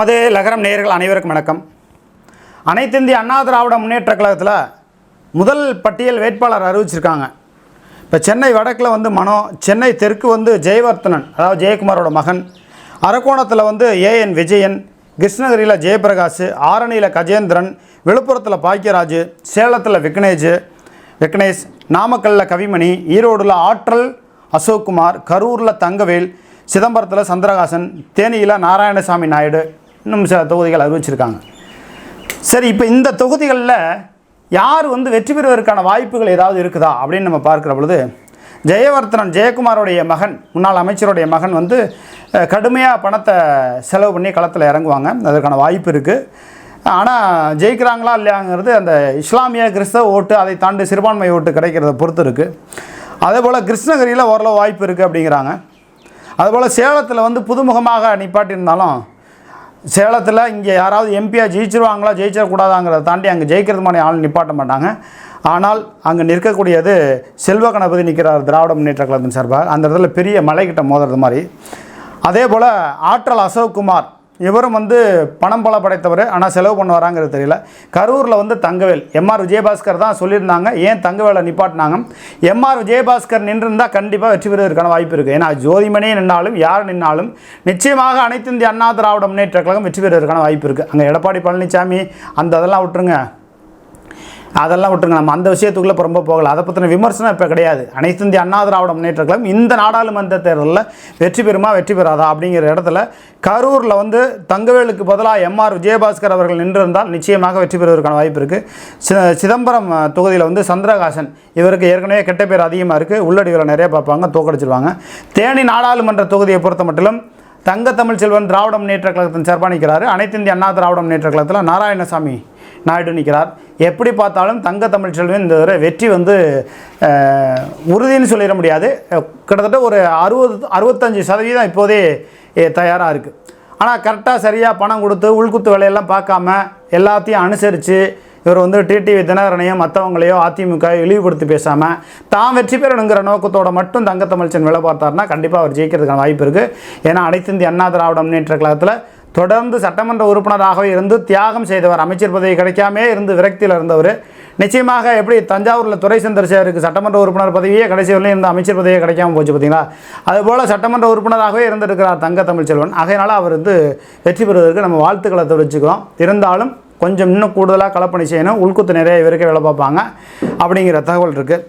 நமது லகரம் நேயர்கள் அனைவருக்கும் வணக்கம். அனைத்து இந்திய அண்ணா திராவிட முன்னேற்ற கழகத்தில் முதல் பட்டியல் வேட்பாளர் அறிவிச்சிருக்காங்க. இப்போ சென்னை வடக்கில் வந்து மனோ சென்னை தெற்கு வந்து ஜெயவர்த்தனன் அதாவது ஜெயக்குமாரோட மகன். அரக்கோணத்தில் வந்து ஏஎன் விஜயன் கிருஷ்ணகிரியில் ஜெயபிரகாஷ் ஆரணியில் கஜேந்திரன் விழுப்புரத்தில் பாக்கியராஜ் சேலத்தில் விக்னேஜ் விக்னேஷ் நாமக்கல்லில் கவிமணி ஈரோடில் ஆற்றல் அசோக்குமார் கரூரில் தங்கவேல் சிதம்பரத்தில் சந்திரகாசன் தேனியில் நாராயணசாமி நாயுடு. இன்னும் சில தொகுதிகள் அறிவிச்சிருக்காங்க. சரி இப்போ இந்த தொகுதிகளில் யார் வந்து வெற்றி பெறுவதற்கான வாய்ப்புகள் ஏதாவது இருக்குதா அப்படின்னு நம்ம பார்க்குற பொழுது ஜெயவர்த்தனன் ஜெயக்குமாரோடைய மகன் முன்னாள் அமைச்சருடைய மகன் வந்து கடுமையாக பணத்தை செலவு பண்ணி களத்தில் இறங்குவாங்க. அதற்கான வாய்ப்பு இருக்குது ஆனால் ஜெயிக்கிறாங்களா இல்லையாங்கிறது அந்த இஸ்லாமிய கிறிஸ்தவ ஓட்டு அதை தாண்டி சிறுபான்மை ஓட்டு கிடைக்கிறத பொறுத்து இருக்குது அதே போல் கிருஷ்ணகிரியில் ஓரளவு வாய்ப்பு இருக்குது அப்படிங்கிறாங்க. அதுபோல் சேலத்தில் வந்து புதுமுகமாக நிப்பாட்டியிருந்தாலும் சேலத்தில் இங்கே யாராவது எம்பியாக ஜெயிச்சிருவாங்களா ஜெயிச்சிடக்கூடாதாங்கிறத தாண்டி அங்கே ஜெயிக்கிறதுமான ஆள் நிப்பாட்ட மாட்டாங்க. ஆனால் அங்கே நிற்கக்கூடியது செல்வ கணபதி நிற்கிறார் திராவிட முன்னேற்ற கழகத்தின் சார்பாக. அந்த இடத்துல பெரிய மலைக்கிட்ட மோதுறது மாதிரி. அதே போல் ஆற்றல் அசோக்குமார் இவரும் வந்து பணம் பல படைத்தவர் ஆனால் செலவு பண்ண வராங்கிறது தெரியல. கரூரில் வந்து தங்கவேல் எம்ஆர் விஜயபாஸ்கர் தான் சொல்லியிருந்தாங்க. ஏன் தங்கவேலை நிப்பாட்டினாங்க? எம்ஆர் விஜயபாஸ்கர் நின்றிருந்தால் கண்டிப்பாக வெற்றி பெறுவதற்கான வாய்ப்பு இருக்குது ஏன்னா ஜோதிமணியே நின்னாலும் யார் நின்னாலும் நிச்சயமாக அனைத்து இந்திய அண்ணா திராவிட முன்னேற்ற கழகம் வெற்றி பெறுவதற்கான வாய்ப்பு இருக்குது அங்கே எடப்பாடி பழனிசாமி அந்த அதெல்லாம் விட்டுருங்க. அதெல்லாம் விட்டுருங்க. நம்ம அந்த விஷயத்துக்குள்ளே ரொம்ப போகல. அதை பற்றின விமர்சனம் இப்போ கிடையாது. அனைத்து இந்திய அண்ணா திராவிட முன்னேற்ற கழகம் இந்த நாடாளுமன்ற தேர்தலில் வெற்றி பெறுமா வெற்றி பெறாதா அப்படிங்கிற இடத்துல கரூரில் வந்து தங்கவேலுக்கு பதிலாக எம்ஆர் விஜயபாஸ்கர் அவர்கள் நின்றிருந்தால் நிச்சயமாக வெற்றி பெறுவதற்கான வாய்ப்பு இருக்குது சிதம்பரம் தொகுதியில் வந்து சந்திரகாசன் இவருக்கு ஏற்கனவே கெட்ட பேர் அதிகமாக இருக்குது உள்ளடிவில் நிறைய பார்ப்பாங்க தோக்கடிச்சிருவாங்க. தேனி நாடாளுமன்ற தொகுதியை பொறுத்த மட்டிலும் தங்க தமிழ் செல்வன் திராவிட முன்னேற்ற கழகத்தின் சார்பாக நிற்கிறார். அனைத்து இந்திய அண்ணா திராவிட முன்னேற்ற கழகத்தில் நாராயணசாமி நாயுடு நிற்கிறார். எப்படி பார்த்தாலும் தங்க தமிழ் செல்வன் இந்த தடவை வெற்றி வந்து உறுதின்னு சொல்லிட முடியாது. கிட்டத்தட்ட ஒரு அறுபது அறுபத்தஞ்சு சதவீதம் இப்போதே தயாராக இருக்குது ஆனால் கரெக்டாக சரியாக பணம் கொடுத்து உள்குத்து வேலையெல்லாம் பார்க்காம எல்லாத்தையும் அனுசரித்து இவர் வந்து டிடிவி தினகரனையும் மற்றவங்களையோ அதிமுக இழிவுபடுத்தி பேசாமல் தான் வெற்றி பெறணுங்கிற நோக்கத்தோட மட்டும் தங்கத்தமிழ்ச்சன் வேலை பார்த்தாருன்னா கண்டிப்பாக அவர் ஜெயிக்கிறதுக்கான வாய்ப்பு இருக்குது ஏன்னா அனைத்து இந்திய அண்ணா திராவிட முன்னேற்ற கழகத்தில் தொடர்ந்து சட்டமன்ற உறுப்பினராகவே இருந்து தியாகம் செய்தவர் அமைச்சர் பதவி கிடைக்காமே இருந்து விரக்தியில் இருந்தவர். நிச்சயமாக எப்படி தஞ்சாவூரில் துறை சந்திரசேகருக்கு சட்டமன்ற உறுப்பினர் பதவியே கடைசி வரையிலும் இருந்த அமைச்சர் பதவியே கிடைக்காம போச்சு பார்த்தீங்களா அதுபோல் சட்டமன்ற உறுப்பினராகவே இருந்திருக்கிறார் தங்க தமிழ்ச்செல்வன் ஆகையினால அவர் வந்து வெற்றி பெறுவதற்கு நம்ம வாழ்த்துக்களை தெரிவிச்சுக்கிறோம். இருந்தாலும் கொஞ்சம் இன்னும் கூடுதலாக கலப்பணி செய்யணும். உள்குத்து நிறைய இவருக்கே வேலை பார்ப்பாங்க. அப்படிங்கிற தகவல் இருக்குது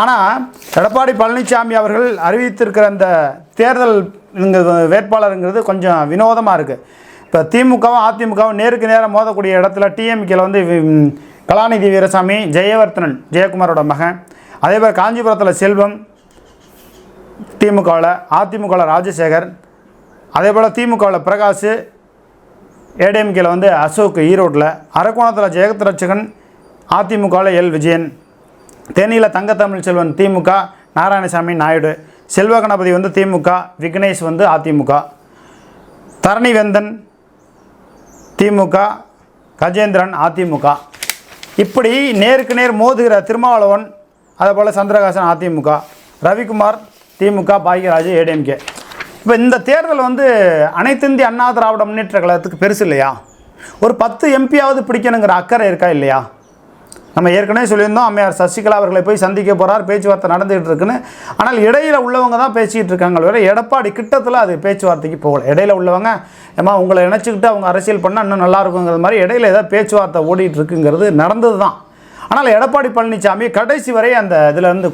ஆனால் எடப்பாடி பழனிசாமி அவர்கள் அறிவித்திருக்கிற அந்த தேர்தல் வேட்பாளருங்கிறது கொஞ்சம் வினோதமாக இருக்குது இப்போ திமுகவும் அதிமுகவும் நேருக்கு நேரம் மோதக்கூடிய இடத்துல டிஎம்கேல வந்து கலாநிதி வீரசாமி ஜெயவர்த்தனன் ஜெயக்குமாரோட மகன் அதே போல் காஞ்சிபுரத்தில் செல்வம் திமுகவில் அதிமுகவில் ராஜசேகர் அதே போல் திமுகவில் பிரகாஷ் ஏடிஎம்கேல வந்து அசோக் ஈரோட்டில் அரக்கோணத்தில் ஜெயகத் ரட்சகன் அதிமுகவில் எல். விஜயன். தேனியில் தங்கத்தமிழ் செல்வன் திமுக நாராயணசாமி நாயுடு. செல்வ கணபதி வந்து திமுக விக்னேஷ் வந்து அதிமுக. தரணிவேந்தன் திமுக கஜேந்திரன் அதிமுக. இப்படி நேருக்கு நேர் மோதுகிற திருமாவளவன் அதேபோல் சந்திரகாசன் அதிமுக. ரவிக்குமார் திமுக பாக்யராஜ் ஏடிஎம்கே. இப்போ இந்த தேர்தல் வந்து அனைத்து இந்திய அண்ணா திராவிட முன்னேற்ற கழகத்துக்கு பெருசு இல்லையா? ஒரு பத்து எம்பியாவது பிடிக்கணுங்கிற அக்கறை இருக்கா இல்லையா? நம்ம ஏற்கனவே சொல்லியிருந்தோம் அம்மையார் சசிகலா அவர்களை போய் சந்திக்க போகிறார் பேச்சுவார்த்தை நடந்துகிட்டு இருக்குன்னு. ஆனால் இடையில் உள்ளவங்க தான் பேசிக்கிட்டு இருக்காங்க வேறு எடப்பாடி கிட்டத்தில் அது பேச்சுவார்த்தைக்கு போகல. இடையில உள்ளவங்க ஏமா உங்களை நினச்சிக்கிட்டு அவங்க அரசியல் பண்ணால் இன்னும் நல்லா இருக்குங்கிறது மாதிரி இடையில ஏதாவது பேச்சுவார்த்தை ஓடிட்டு இருக்குங்கிறது நடந்தது தான் ஆனால் எடப்பாடி பழனிசாமி கடைசி வரை அந்த இதில் இருந்து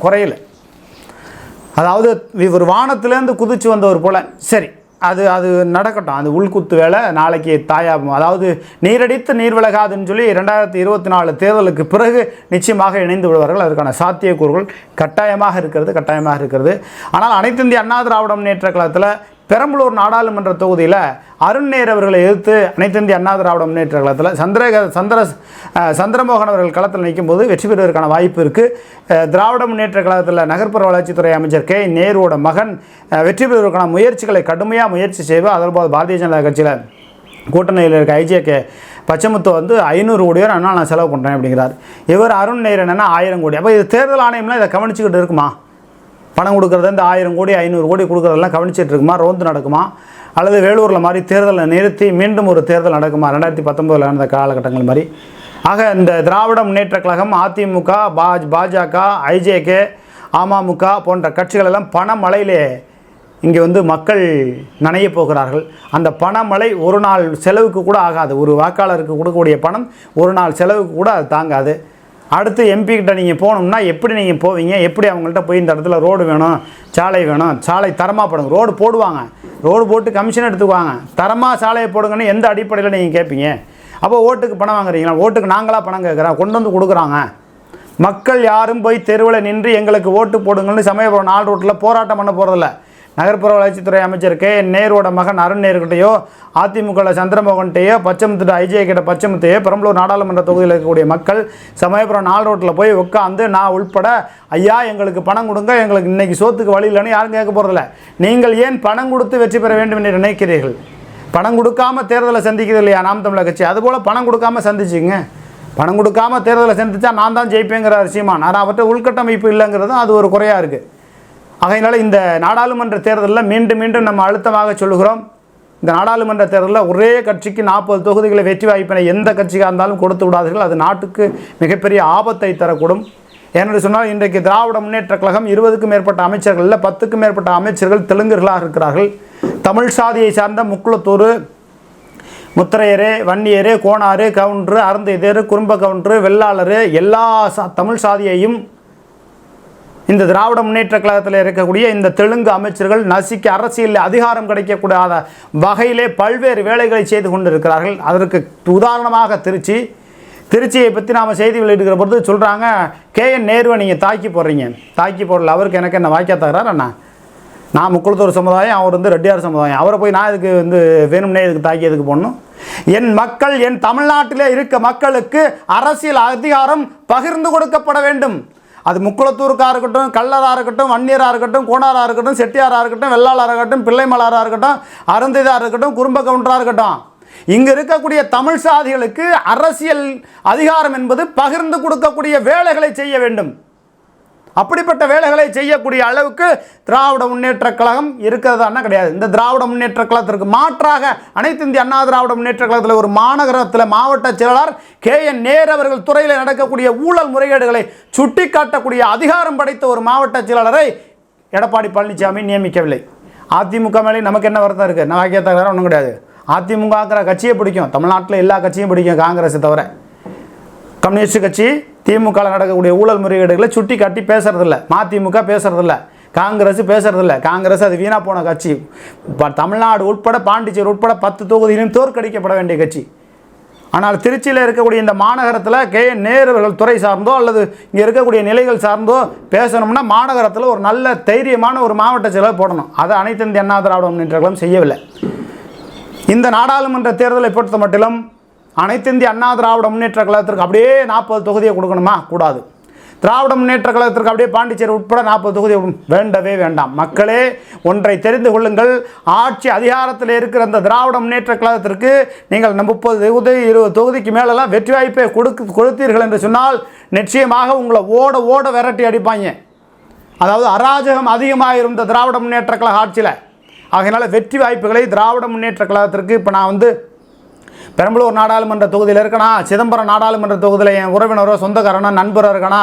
அதாவது இவர் வானத்திலேருந்து குதிச்சு வந்தவர் போல. சரி அது அது நடக்கட்டும். அது உள்குத்து வேலை நாளைக்கு தாயாகும். அதாவது நீரடித்து நீர் விலகாதுன்னு சொல்லி ரெண்டாயிரத்தி இருபத்தி நாலு தேர்தலுக்கு பிறகு நிச்சயமாக இணைந்து விடுவார்கள். அதற்கான சாத்தியக்கூறுகள் கட்டாயமாக இருக்கிறது கட்டாயமாக இருக்கிறது. ஆனால் அனைத்து இந்திய அண்ணா திராவிட முன்னேற்ற கழகத்தில் பெரம்பலூர் நாடாளுமன்ற தொகுதியில் அருண் நேர் அவர்களை எதிர்த்து அனைத்து இந்திய அண்ணா திராவிட முன்னேற்ற கழகத்தில் சந்திரக சந்திர சந்திரமோகன் அவர்கள் களத்தில் நிற்கும்போது வெற்றி பெறுவதற்கான வாய்ப்பு இருக்குது திராவிட முன்னேற்ற கழகத்தில் நகர்ப்புற வளர்ச்சித்துறை அமைச்சர் கே. நேருவோட மகன் வெற்றி பெறுவதற்கான முயற்சிகளை கடுமையாக முயற்சி செய்வார் அதேபோல் பாரதிய ஜனதா கட்சியில் கூட்டணியில் இருக்க ஐஜேகே பச்சமுத்து வந்து ஐநூறு கோடி பேர் என்ன நான் செலவு பண்ணுறேன் அப்படிங்கிறார். இவர் அருண் நேர் என்னன்னா ஆயிரம் கோடி. அப்போ இது தேர்தல் ஆணையம்லாம் இதை கவனிச்சுக்கிட்டு இருக்குமா? பணம் கொடுக்குறது இந்த ஆயிரம் கோடி ஐநூறு கோடி கொடுக்குறதெல்லாம் கவனிச்சிட்டு இருக்குமா? ரோந்து நடக்குமா? அல்லது வேலூரில் மாதிரி தேர்தலை நிறுத்தி மீண்டும் ஒரு தேர்தல் நடக்குமா? ரெண்டாயிரத்தி பத்தொம்போதில் நடந்த காலகட்டங்கள் மாதிரி. ஆக இந்த திராவிட முன்னேற்ற கழகம் அதிமுக பாஜ் பாஜக ஐஜேகே அமமுக போன்ற கட்சிகள் எல்லாம் பணமழையிலே இங்கே வந்து மக்கள் நனைய போகிறார்கள். அந்த பணமழை ஒரு நாள் செலவுக்கு கூட ஆகாது. ஒரு வாக்காளருக்கு கொடுக்கக்கூடிய பணம் ஒரு நாள் செலவுக்கு கூட அது தாங்காது. அடுத்து எம்பிக்கிட்ட நீங்கள் போகணும்னா எப்படி நீங்கள் போவீங்க? எப்படி அவங்கள்ட்ட போய் இந்த இடத்துல ரோடு வேணும் சாலை வேணும்? சாலை தரமாக போடுங்க. ரோடு போடுவாங்க. ரோடு போட்டு கமிஷன் எடுத்துக்குவாங்க. தரமாக சாலையை போடுங்கன்னு எந்த அடிப்படையில் நீங்கள் கேட்பீங்க அப்போ ஓட்டுக்கு பணம் வாங்குறீங்களா? ஓட்டுக்கு நாங்களாக பணம் கேட்குறோம் கொண்டு வந்து கொடுக்குறாங்க. மக்கள் யாரும் போய் தெருவில் நின்று எங்களுக்கு ஓட்டு போடுங்கன்னு சமயபுரம் நாள் ரோட்டில் போராட்டம் பண்ண போகிறதில்ல நகர்ப்புற வளர்ச்சித்துறை அமைச்சர் கே நேருவோட மகன் அருண் நேருக்கிட்டையோ அதிமுகவில் சந்திரமோகன்கிட்டையோ பச்சைமுத்து ஐஜே கிட்ட பச்சமுத்தையோ பெரம்பலூர் நாடாளுமன்ற தொகுதியில் இருக்கக்கூடிய மக்கள் சமயபுரம் நாள் ரோட்டில் போய் உட்காந்து நான் உள்பட ஐயா எங்களுக்கு பணம் கொடுங்க எங்களுக்கு இன்றைக்கி சோத்துக்கு வழி இல்லைன்னு யாரும் கேட்க போகிறதில்ல நீங்கள் ஏன் பணம் கொடுத்து வெற்றி பெற வேண்டும் என்று நினைக்கிறீர்கள்? பணம் கொடுக்காம தேர்தலை சந்திக்கிறது இல்லையா நாம் தமிழர் கட்சி? அதுபோல் பணம் கொடுக்காம சந்திச்சுங்க. பணம் கொடுக்காம தேர்தலை சந்திச்சா நான் தான் ஜெயிப்பேங்கிற சீமான். ஆனால் அவர்கிட்ட உள்கட்டமைப்பு இல்லைங்கிறதும் அது ஒரு குறையாக இருக்குது ஆகையினால இந்த நாடாளுமன்ற தேர்தலில் மீண்டும் மீண்டும் நம்ம அழுத்தமாக சொல்கிறோம் இந்த நாடாளுமன்ற தேர்தலில் ஒரே கட்சிக்கு நாற்பது தொகுதிகளை வெற்றி வாய்ப்பினை எந்த கட்சிக்காக இருந்தாலும் கொடுத்து விடாதீர்கள். அது நாட்டுக்கு மிகப்பெரிய ஆபத்தை தரக்கூடும். ஏனென்று சொன்னால் இன்றைக்கு திராவிட முன்னேற்றக் கழகம் இருபதுக்கும் மேற்பட்ட அமைச்சர்களில் பத்துக்கும் மேற்பட்ட அமைச்சர்கள் தெலுங்குகளாக இருக்கிறார்கள். தமிழ் சாதியை சார்ந்த முக்குளத்தூர் முத்திரையரு வன்னியரு கோணாறு கவுண்டரு அருந்ததியர் குறும்ப கவுண்டரு வெள்ளாளர் எல்லா சா தமிழ் சாதியையும் இந்த திராவிட முன்னேற்ற கழகத்தில் இருக்கக்கூடிய இந்த தெலுங்கு அமைச்சர்கள் நசிக்க அரசியலில் அதிகாரம் கிடைக்கக்கூடாத வகையிலே பல்வேறு வேலைகளை செய்து கொண்டிருக்கிறார்கள். அதற்கு உதாரணமாக திருச்சி. திருச்சியை பற்றி நாம் செய்தி வெளியிடுகிற பொழுது சொல்கிறாங்க கே. என். நேருவை நீங்கள் தாக்கி போடுறீங்க. தாக்கி போடல. அவருக்கு எனக்கு என்ன வாய்க்கா தகராறு அண்ணா? நான் முக்குளத்தூர் சமுதாயம் அவர் வந்து ரெட்டியார் சமுதாயம். அவரை போய் நான் இதுக்கு வந்து வேணும்னே இதுக்கு தாக்கி எதுக்கு போடணும்? என் மக்கள் என் தமிழ்நாட்டிலே இருக்க மக்களுக்கு அரசியல் அதிகாரம் பகிர்ந்து கொடுக்கப்பட வேண்டும். அது முக்குளத்தூருக்காக இருக்கட்டும் கல்லராக இருக்கட்டும் வன்னியராக இருக்கட்டும் கோணாராக இருக்கட்டும் செட்டியாராக இருக்கட்டும் வெள்ளாளாக இருக்கட்டும் பிள்ளைமலாராக இருக்கட்டும் அருந்ததாக இருக்கட்டும் குறும்ப கவுண்டராக இருக்கட்டும். இங்கு இருக்கக்கூடிய தமிழ் சாதிகளுக்கு அரசியல் அதிகாரம் என்பது பகிர்ந்து கொடுக்கக்கூடிய வேலைகளை செய்ய வேண்டும். அப்படிப்பட்ட வேலைகளை செய்யக்கூடிய அளவுக்கு திராவிட முன்னேற்ற கழகம் இருக்கிறதானா கிடையாது. இந்த திராவிட முன்னேற்ற கழகத்திற்கு மாற்றாக அனைத்து இந்திய அண்ணா திராவிட முன்னேற்ற கழகத்தில் ஒரு மாநகரத்தில் மாவட்ட செயலாளர் கே. என். நேர் அவர்கள் துறையில் நடக்கக்கூடிய ஊழல் முறைகேடுகளை சுட்டிக்காட்டக்கூடிய அதிகாரம் படைத்த ஒரு மாவட்ட செயலாளரை எடப்பாடி பழனிசாமி நியமிக்கவில்லை. அதிமுக மேலே நமக்கு என்ன வருத்தம் இருக்குது நான் வாக்கிய தகராறு ஒன்றும் கிடையாது. அதிமுகங்கிற கட்சியை பிடிக்கும். தமிழ்நாட்டில் எல்லா கட்சியும் பிடிக்கும் காங்கிரஸை தவிர. கம்யூனிஸ்ட் கட்சி திமுகவில் நடக்கக்கூடிய ஊழல் முறைகேடுகளை சுட்டி காட்டி பேசுறதில்ல. மதிமுக பேசுறதில்ல. காங்கிரஸ் பேசுறதில்ல. காங்கிரஸ் அது வீணாக போன கட்சி. இப்போ தமிழ்நாடு உட்பட பாண்டிச்சேரி உட்பட பத்து தொகுதியிலும் தோற்கடிக்கப்பட வேண்டிய கட்சி. ஆனால் திருச்சியில் இருக்கக்கூடிய இந்த மாநகரத்தில் கே. நேருவர்கள் துறை சார்ந்தோ அல்லது இங்கே இருக்கக்கூடிய நிலைகள் சார்ந்தோ பேசணும்னா மாநகரத்தில் ஒரு நல்ல தைரியமான ஒரு மாவட்ட செயலர் போடணும். அதை அனைத்து இந்திய அண்ணா திராவிட முன்னேற்ற செய்யவில்லை. இந்த நாடாளுமன்ற தேர்தலை பொறுத்த மட்டிலும் அனைத்து இந்திய அண்ணா திராவிட முன்னேற்ற கழகத்திற்கு அப்படியே நாற்பது தொகுதியை கொடுக்கணுமா? கூடாது. திராவிட முன்னேற்ற கழகத்திற்கு அப்படியே பாண்டிச்சேரி உட்பட நாற்பது தொகுதி வேண்டவே வேண்டாம். மக்களே ஒன்றை தெரிந்து கொள்ளுங்கள். ஆட்சி அதிகாரத்தில் இருக்கிற அந்த திராவிட முன்னேற்ற கழகத்திற்கு நீங்கள் முப்பது தொகுதி இருபது தொகுதிக்கு மேலெல்லாம் வெற்றி வாய்ப்பை கொடுக்கு கொடுத்தீர்கள் என்று சொன்னால் நிச்சயமாக உங்களை ஓட ஓட விரட்டி அடிப்பாங்க. அதாவது அராஜகம் அதிகமாக இருந்த திராவிட முன்னேற்ற கழக ஆட்சியில். ஆகையினால வெற்றி வாய்ப்புகளை திராவிட முன்னேற்ற கழகத்திற்கு இப்போ நான் வந்து பெரம்பலூர் நாடாளுமன்ற தொகுதியில் இருக்கணா? சிதம்பரம் நாடாளுமன்ற தொகுதியில் என் உறவினரோ சொந்தக்காரனோ நண்பரோ இருக்கனா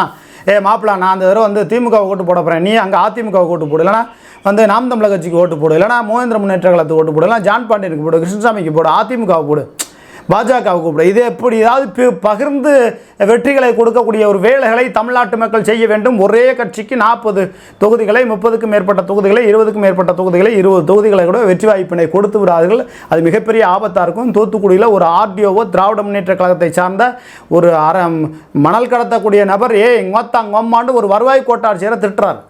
ஏ மாப்பிள்ள நான் அந்த தடவை வந்து திமுக ஓட்டு போட போகிறேன் நீ அங்கே அதிமுக ஓட்டு போடு. இல்லைனா வந்து நாம் தமிழக கட்சிக்கு ஓட்டு போடு. இல்லைனா மோகேந்திர முன்னேற்ற கழகத்துக்கு ஓட்டு போடு. இல்லைனா ஜான் பாண்டியனுக்கு போடு. கிருஷ்ணசாமிக்கு போடு. அதிமுகவை போடு. பாஜகவை கூப்பிடு. இது எப்படி? ஏதாவது பகிர்ந்து வெற்றிகளை கொடுக்கக்கூடிய ஒரு வேலைகளை தமிழ்நாட்டு மக்கள் செய்ய வேண்டும். ஒரே கட்சிக்கு நாற்பது தொகுதிகளை முப்பதுக்கும் மேற்பட்ட தொகுதிகளை இருபதுக்கும் மேற்பட்ட தொகுதிகளை இருபது தொகுதிகளை கூட வெற்றி வாய்ப்பினை கொடுத்து விடார்கள் அது மிகப்பெரிய ஆபத்தாக இருக்கும். தூத்துக்குடியில் ஒரு ஆர்டிஓவோ திராவிட முன்னேற்ற கழகத்தை சார்ந்த ஒரு அற மணல் கடத்தக்கூடிய நபர் ஏ இங்கோத்தாங்க ஒம்மாண்டு ஒரு வருவாய் கோட்டாட்சியரை திட்டுறார்.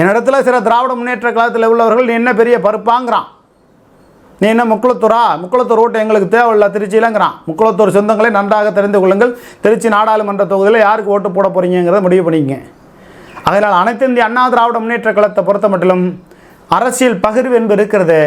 என்னிடத்தில் சில திராவிட முன்னேற்ற கழகத்தில் உள்ளவர்கள் என்ன பெரிய பருப்பாங்கிறான்? நீ என்ன முக்குளத்தூரா? முக்குளத்தூர் ஓட்டு எங்களுக்கு தேவையில்ல. திருச்சியிலங்கிறான். முக்குளத்தூர் சொந்தங்களை நன்றாக தெரிந்து கொள்ளுங்கள். திருச்சி நாடாளுமன்ற தொகுதியில் யாருக்கு ஓட்டு போட போகிறீங்கிறத முடிவு பண்ணிக்கங்க. அதனால் அனைத்து இந்திய அண்ணா திராவிட முன்னேற்ற கழகத்தை பொறுத்த மட்டிலும் அரசியல் பகிர்வு என்பது இருக்கிறது.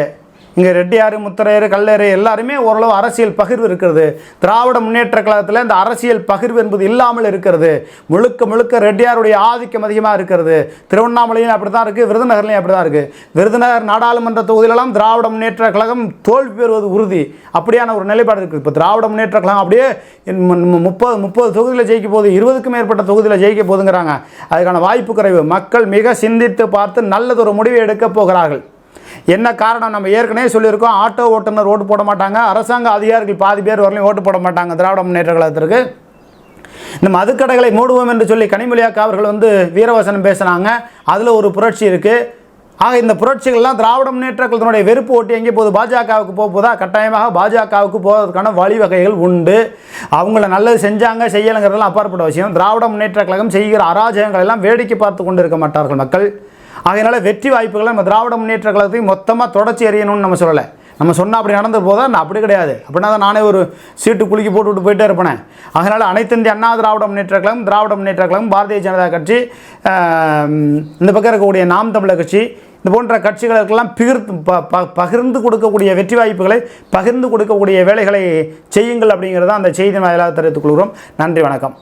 இங்கே ரெட்டியார் முத்தரையர் கல்லறை எல்லாருமே ஓரளவு அரசியல் பகிர்வு இருக்கிறது. திராவிட முன்னேற்ற கழகத்தில் இந்த அரசியல் பகிர்வு என்பது இல்லாமல் இருக்கிறது. முழுக்க முழுக்க ரெட்டியாருடைய ஆதிக்கம் அதிகமாக இருக்கிறது. திருவண்ணாமலையும் அப்படி தான் இருக்குது விருதுநகர்லையும் அப்படி தான் இருக்குது விருதுநகர் நாடாளுமன்ற தொகுதியிலெல்லாம் திராவிட முன்னேற்ற கழகம் தோல்வி பெறுவது உறுதி. அப்படியான ஒரு நிலைப்பாடு இருக்குது இப்போ திராவிட முன்னேற்ற கழகம் அப்படியே முப்பது முப்பது தொகுதியில் ஜெயிக்க போகுது இருபதுக்கும் மேற்பட்ட தொகுதியில் ஜெயிக்க போதுங்கிறாங்க அதுக்கான வாய்ப்பு குறைவு. மக்கள் மிக சிந்தித்து பார்த்து நல்லதொரு முடிவை எடுக்கப் போகிறார்கள். என்ன காரணம்? நம்ம ஏற்கனவே சொல்லியிருக்கோம் ஆட்டோ ஓட்டுநர் ஓட்டு போட மாட்டாங்க. அரசாங்க அதிகாரிகள் பாதி பேர் வரலையும் ஓட்டு போட மாட்டாங்க திராவிட முன்னேற்ற கழகத்திற்கு. இந்த மதுக்கடைகளை மூடுவோம் என்று சொல்லி கனிமொழியாக்கா அவர்கள் வந்து வீரவசனம் பேசுனாங்க. அதில் ஒரு புரட்சி இருக்குது ஆக இந்த புரட்சிகள்லாம் திராவிட முன்னேற்ற கழகத்தினுடைய வெறுப்பு ஓட்டி எங்கே போகுது? பாஜகவுக்கு போக போதா கட்டாயமாக பாஜகவுக்கு போவதற்கான வழிவகைகள் உண்டு. அவங்கள நல்லது செஞ்சாங்க செய்யலைங்கிறதெல்லாம் அப்பாற்பட்ட விஷயம். திராவிட முன்னேற்ற கழகம் செய்கிற அராஜகங்கள் எல்லாம் வேடிக்கை பார்த்து கொண்டு இருக்க மாட்டார்கள் மக்கள். அதனால் வெற்றி வாய்ப்புகளை நம்ம திராவிட முன்னேற்ற கழகத்தையும் மொத்தமாக தொடச்சி எறியணும்னு நம்ம சொல்லலை. நம்ம சொன்னால் அப்படி நடந்து போதா நான் அப்படி கிடையாது. அப்படின்னா தான் நானே ஒரு சீட்டு குலுக்கி போட்டுவிட்டு போயிட்டே இருப்பேன். அதனால் அனைத்து இந்திய அண்ணா திராவிட முன்னேற்ற கழகம் திராவிட முன்னேற்ற கழகம் பாரதிய ஜனதா கட்சி இந்த பக்கம் இருக்கக்கூடிய நாம் தமிழர் கட்சி இது போன்ற கட்சிகளுக்கெல்லாம் பிகிர்ந்து ப ப- பகிர்ந்து கொடுக்கக்கூடிய வெற்றி வாய்ப்புகளை பகிர்ந்து கொடுக்கக்கூடிய வேலைகளை செய்யுங்கள் அப்படிங்கிறத அந்த செய்தி வாயிலாக தெரிவித்துக் கொள்கிறோம். நன்றி வணக்கம்.